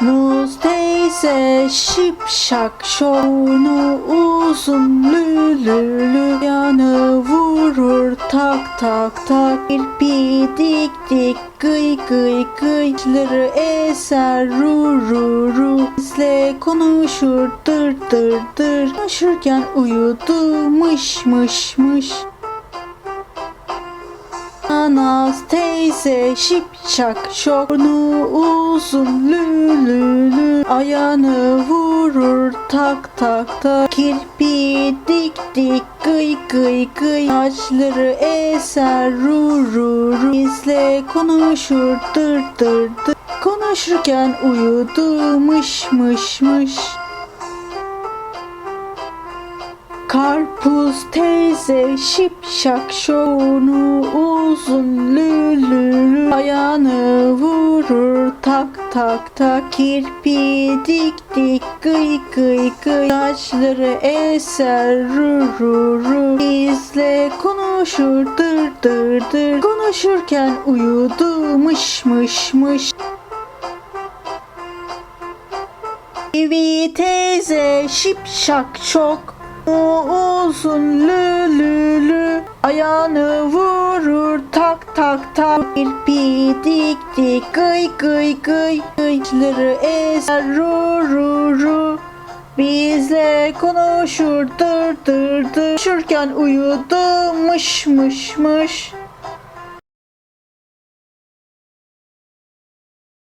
Muz teyze şipşak şornu uzun lülülü yanı vurur tak tak tak. Kirpi dik dik gıy gıy gıy Saçları eser ru ru ru. Bizle konuşur dır dır dır. Konuşurken uyudu mış mış mış Anas teyze şipşak şornu uzun lülülü. Ayağını vurur tak tak tak. Kirpi dik dik gıy gıy gıy. Saçları eser ru ru Bizle konuşur dır dır dır. Konuşurken uyudu mış mış mış Karpuz teyze şipşak şonu uzun lülülü Ayağını vurur. Tak tak tak Kirpi dik dik gıy gıy gıy. Saçları eser ru ru ru. Bizle konuşur dır dır dır. Konuşurken uyudu mış mış mış. Kivi teyze şipşak çok o uzun lülülü Ayağını vurur tak tak tak. Kirpi dik dik gıy gıy gıy Gıyları eser ru ru ru. Bizle konuşur dır dır dır Konuşurken uyudu mış mış mış